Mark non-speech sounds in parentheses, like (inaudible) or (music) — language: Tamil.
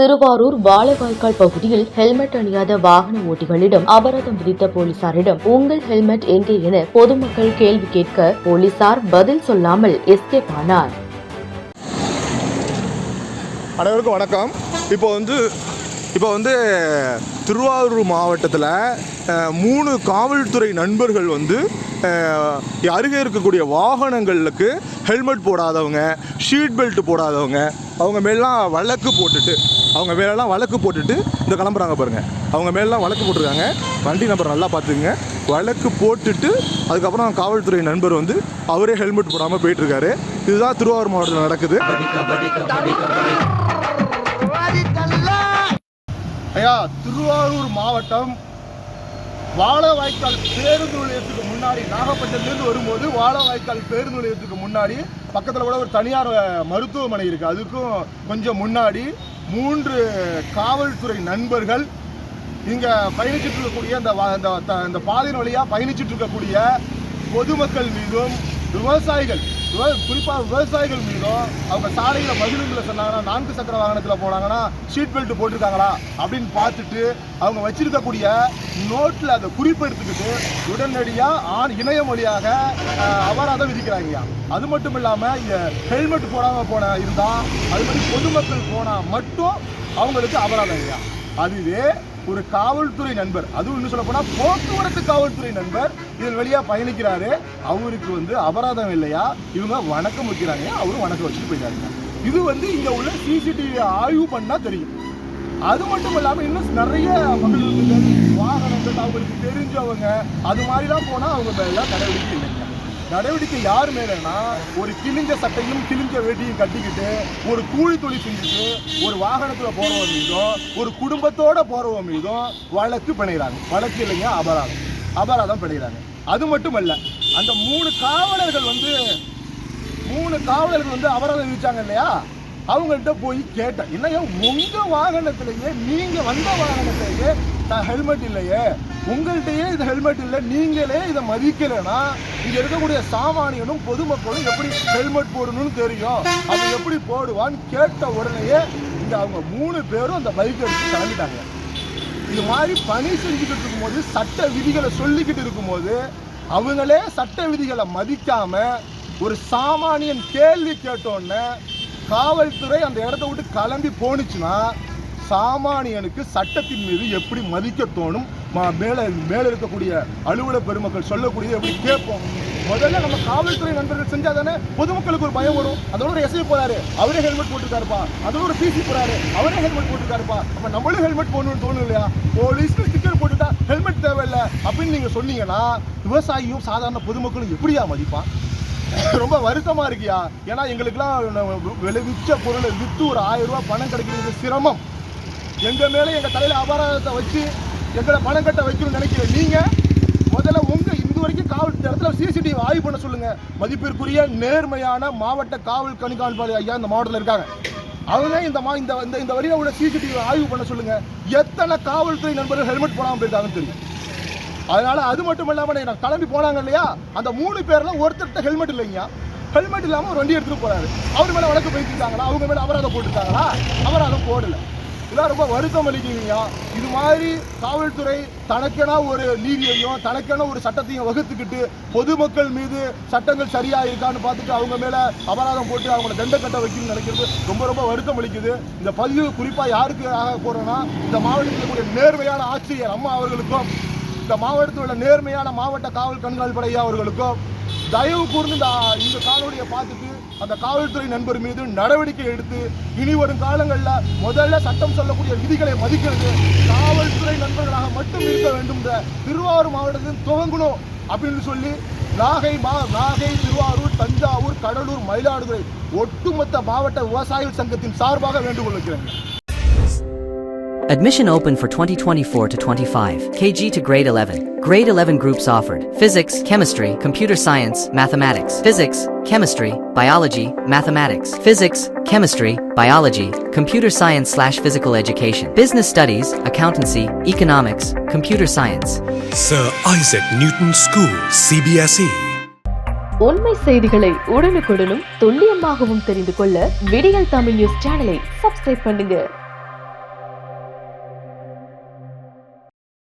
திருவாரூர் வாழைவாய்க்கால் பகுதியில் ஹெல்மெட் அணியாத வாகன ஓட்டிகளிடம் அபராதம் விதித்த போலீசாரிடம் உங்கள் ஹெல்மெட் எங்கே என பொதுமக்கள் கேள்வி கேட்க போலீசார் பதில் சொல்லாமல் எஸ்கேப் ஆனார். அனைவருக்கும் வணக்கம். இப்போ வந்து இப்போ வந்து திருவாரூர் மாவட்டத்தில் மூணு காவல்துறை நண்பர்கள் வந்து அருகே இருக்கக்கூடிய வாகனங்களுக்கு ஹெல்மெட் போடாதவங்க ஷீட் பெல்ட் போடாதவங்க அவங்க மேலாம் வழக்கு போட்டுட்டு அவங்க மேலெல்லாம் வழக்கு போட்டுட்டு இந்த கிளம்புறாங்க பாருங்கள் அவங்க மேலெல்லாம் வழக்கு போட்டிருக்காங்க. வண்டி நம்பர் நல்லா பார்த்துக்குங்க. வழக்கு போட்டுட்டு அதுக்கப்புறம் காவல்துறை நண்பர் வந்து அவரே ஹெல்மெட் போடாமல் போயிட்டுருக்காரு. இதுதான் திருவாரூர் மாவட்டத்தில் நடக்குது. ஐயா திருவாரூர் மாவட்டம் வாழவாய்க்கால் பேருந்து நிலையத்துக்கு முன்னாடி நாகப்பட்டினத்துலேருந்து வரும்போது வாழவாய்க்கால் பேருந்து நிலையத்துக்கு முன்னாடி பக்கத்தில் கூட ஒரு தனியார் மருத்துவமனை இருக்குது அதுக்கும் கொஞ்சம் முன்னாடி மூன்று காவல்துறை நண்பர்கள் இங்கே பயணிச்சுட்டு இருக்கக்கூடிய அந்த அந்த த- இந்த பாதையின் வழியாக பயணிச்சுட்டு இருக்கக்கூடிய பொதுமக்கள் மீதும் விவசாயிகள் குறிப்பாக விவசாயிகள் மீதும் அவங்க சாலையில் மகிழுங்களை சொன்னாங்கன்னா நான்கு சக்கர வாகனத்தில் போனாங்கன்னா சீட் பெல்ட் போட்டிருக்காங்களா அப்படின்னு பார்த்துட்டு அவங்க வச்சிருக்கக்கூடிய நோட்டில் அதை குறிப்பெடுத்துக்கிட்டு உடனடியாக ஆண் இணையம் வழியாக அபராதம் விதிக்கிறாங்கய்யா அது மட்டும் இல்லாமல் இங்க ஹெல்மெட் போடாமல் போன இருந்தால் அது மாதிரி பொதுமக்கள் போனால் மட்டும் அவங்களுக்கு அபராதம் ஐயா அதுவே ஒரு காவல்துறை நண்பர். அதுவும் இன்னும் சொல்ல போக்குவரத்து காவல்துறை நண்பர் இதன் வழியா பயணிக்கிறாரு. அவருக்கு வந்து அபராதம் இல்லையா? இவங்க வணக்கம் வைக்கிறாங்க. அவரும் வணக்கம் வச்சுட்டு போயிட்டாருங்க. இது வந்து இங்க உள்ள சிசிடிவி ஆய்வு பண்ணா தெரியும். அது மட்டும் இல்லாம இன்னும் நிறைய மகளிர்கள் வாகனங்கள் அவங்களுக்கு தெரிஞ்சவங்க அது மாதிரிலாம் போனா அவங்க எல்லாம் நடவடிக்கை இல்லைங்க. நடவடிக்கை யார் மேலன்னா ஒரு கிழிஞ்ச சட்டையும் கிழிஞ்ச வேட்டியும் கட்டிக்கிட்டு ஒரு கூலி தொழில் செஞ்சுட்டு ஒரு வாகனத்தில் போகிறவங்க மீதும் ஒரு குடும்பத்தோட போகிறவங்க மீதும் வழக்கு பிணைகிறாங்க வழக்கு இல்லைங்க அபராதம். அபராதம் பிணைகிறாங்க அது மட்டும் அல்ல அந்த மூணு காவலர்கள் வந்து மூணு காவலர்கள் வந்து அபராதம் விதிச்சாங்க இல்லையா? அவங்கள்ட்ட போய் கேட்டேன். இல்லையா உங்கள் வாகனத்திலேயே நீங்கள் வந்த வாகனத்திலேயே ஹெல்மெட் இல்லையே. உங்கள்கிட்டயே இது ஹெல்மெட் இல்லை நீங்களே இதை மதிக்கலைன்னா இங்கே இருக்கக்கூடிய சாமானியனும் பொதுமக்களும் எப்படி ஹெல்மெட் போடணும்னு தெரியும். அது எப்படி போடுவான்னு கேட்ட உடனேயே இந்த அவங்க மூணு பேரும் அந்த பைக் எடுத்து கிளம்பிட்டாங்க. இது மாதிரி பணி செஞ்சுக்கிட்டு இருக்கும்போது சட்ட விதிகளை சொல்லிக்கிட்டு இருக்கும்போது அவங்களே சட்ட விதிகளை மதிக்காம ஒரு சாமானியன் கேள்வி கேட்டோன்னே காவல்துறை அந்த இடத்த விட்டு கிளம்பி போணுச்சுன்னா சாமானியனுக்கு சட்டத்தின் மீது எப்படி மதிக்க தோணும்? மேலே மேலே இருக்கக்கூடிய அலுவலக பெருமக்கள் சொல்லக்கூடியது எப்படி கேட்போம்? முதல்ல நம்ம காவல்துறை நண்பர்கள் செஞ்சா தானே பொதுமக்களுக்கு ஒரு பயம் வரும். அதோட ஒரு எஸ்ஐ போறாரு. அவரே ஹெல்மெட் போட்டுருக்காருப்பா. அதோட ஒரு பிசி போறாரு. அவரே ஹெல்மெட் போட்டுருக்காருப்பா. அப்ப நம்மளும் ஹெல்மெட் போடணும்னு தோணும் இல்லையா? போலீஸ்க்கு ஸ்டிக்கர் போட்டுட்டா ஹெல்மெட் தேவையில்லை அப்படின்னு நீங்க சொன்னீங்கன்னா விவசாயியும் சாதாரண பொதுமக்களும் எப்படியா மதிப்பான்? (laughs) ரொம்ப வருத்தமா இருக்கியா? ஏன்னா எங்களுக்குலாம் விளைவிச்ச பொருளை வித்து ஒரு ஆயிரம் ரூபாய் பணம் கிடைக்கிறது சிரமம். எங்க மேல எங்க தலையில அபராதத்தை வச்சு எங்களை பணம் கட்ட வைக்கணும்னு நினைக்கிற நீங்க முதல்ல உங்க இந்த வரைக்கும் காவல் இடத்துல சிசிடிவி ஆய்வு பண்ண சொல்லுங்க. மதிப்பிற்குரிய நேர்மையான மாவட்ட காவல் கண்காணிப்பாளர் ஐயா இந்த மாவட்டத்தில் இருக்காங்க. அவங்க இந்த மா இந்த இந்த இந்த உள்ள சிசிடிவி ஆய்வு பண்ண சொல்லுங்க. எத்தனை காவல்துறை நண்பர்கள் ஹெல்மெட் போடாமல் போயிருக்காங்கன்னு தெரியும். அதனால அது மட்டும் இல்லாமல் நான் கிளம்பி போனாங்க இல்லையா? அந்த மூணு பேர்ல ஒருத்தர்கிட்ட ஹெல்மெட் இல்லைங்க ஹெல்மெட் இல்லாமல் ஒரு வண்டி எடுத்துகிட்டு போறாரு. அவர் மேல வழக்கு போயிருக்காங்களா அவங்க மேல அபராதம் போட்டுருக்காங்களா? அபராதம் போடல. இதெல்லாம் ரொம்ப வருத்தம் அளிக்குதுங்க இது மாதிரி காவல்துறை தனக்கென ஒரு நீதியையும் தனக்கென ஒரு சட்டத்தையும் வகுத்துக்கிட்டு பொதுமக்கள் மீது சட்டங்கள் சரியா இருக்கான்னு பார்த்துட்டு அவங்க மேல அபராதம் போட்டு அவங்கள தண்டை கட்ட வைக்கணும்னு நினைக்கிறது ரொம்ப ரொம்ப வருத்தம் அளிக்குது. இந்த பதிவு குறிப்பா யாருக்கு ஆக போறோம்னா இந்த மாவட்டத்தில் இருக்கக்கூடிய நேர்மையான ஆட்சியர் அம்மா அவர்களுக்கும் இந்த மாவட்டத்தில் உள்ள நேர்மையான மாவட்ட காவல் கண்காணிப்பு ஐயா அவர்களுக்கும் தயவு கூர்ந்து இந்த இந்த காலோடைய பார்த்துட்டு அந்த காவல்துறை நண்பர் மீது நடவடிக்கை எடுத்து இனி வரும் காலங்களில் முதல்ல சட்டம் சொல்லக்கூடிய விதிகளை மதிக்கிறது காவல்துறை நண்பர்களாக மட்டும் இருக்க வேண்டும் இந்த திருவாரூர் மாவட்டத்தில் துவங்கணும் அப்படின்னு சொல்லி நாகை மா நாகை திருவாரூர் தஞ்சாவூர் கடலூர் மயிலாடுதுறை ஒட்டுமொத்த மாவட்ட விவசாயிகள் சங்கத்தின் சார்பாக வேண்டுகோள் வைக்கிறேன் Admission open for 2024 to 25. KG to grade 11. Grade 11 groups offered. Physics, chemistry, computer science, mathematics. Physics, chemistry, biology, mathematics. Physics, chemistry, biology, computer science slash physical education. Business studies, accountancy, economics, computer science. Sir Isaac Newton School, CBSE. உண்மை செய்திகளை உடனுக்குடனும் துல்லியமாகவும் தெரிந்து கொள்ள விடியல் தமிழ் நியூஸ் சேனலை சப்ஸ்கிரைப் பண்ணுங்க